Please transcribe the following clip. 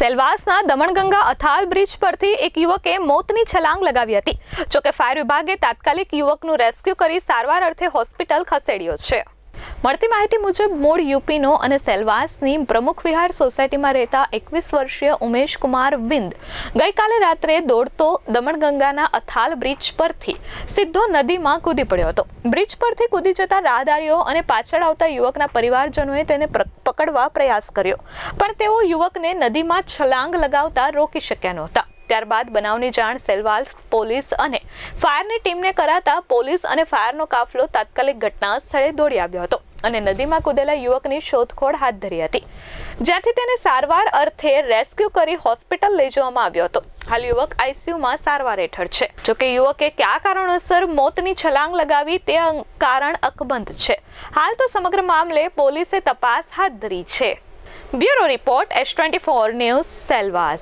સેલવાસના દમણગંગા અથાલ bridge પરથી એક યુવકે મોતની છલાંગ લગાવી હતી. જોકે ફાયર વિભાગે તાત્કાલિક યુવકનું રેસ્ક્યુ કરી સારવાર અર્થે હોસ્પિટલ ખસેડ્યો છે. મળતી માહિતી મુજબ મૂળ યુપીનો અને સેલવાસની પ્રમુખ વિહાર સોસાયટીમાં રહેતા એકવીસ વર્ષીય ઉમેશ કુમાર વિંદ ગઈકાલે રાત્રે દોડતો દમણગંગાના અથાલ બ્રિજ પરથી સીધો નદીમાં કૂદી પડ્યો હતો. બ્રિજ પરથી કૂદી જતા રાહદારીઓ અને પાછળ આવતા યુવકના પરિવારજનોએ તેને પકડવા પ્રયાસ કર્યો. પણ તેઓ યુવકને નદીમાં છલાંગ લગાવતા રોકી શક્યા નહોતા. ત્યારબાદ બનાવની જાણ સેલવાલ પોલીસ અને ફાયરની ટીમને કરાતા પોલીસ અને ફાયરનો કાફલો તાત્કાલિક ઘટના સ્થળે દોડી આવ્યો હતો. અને નદીમાં કૂદેલા યુવકની શોધખોળ હાથ ધરી હતી. જ્યાંથી તેને સારવાર અર્થે રેસ્ક્યુ કરી હોસ્પિટલ લઈ જવામાં આવ્યો હતો. હાલ યુવક આઈસીયુમાં સારવાર હેઠળ છે. જોકે યુવકે કયા કારણોસર મોતની છલાંગ લગાવી તે કારણ અકબંધ છે. હાલ તો સમગ્ર મામલે પોલીસે તપાસ હાથ ધરી છે. Bureau report S twenty four news Silvassa.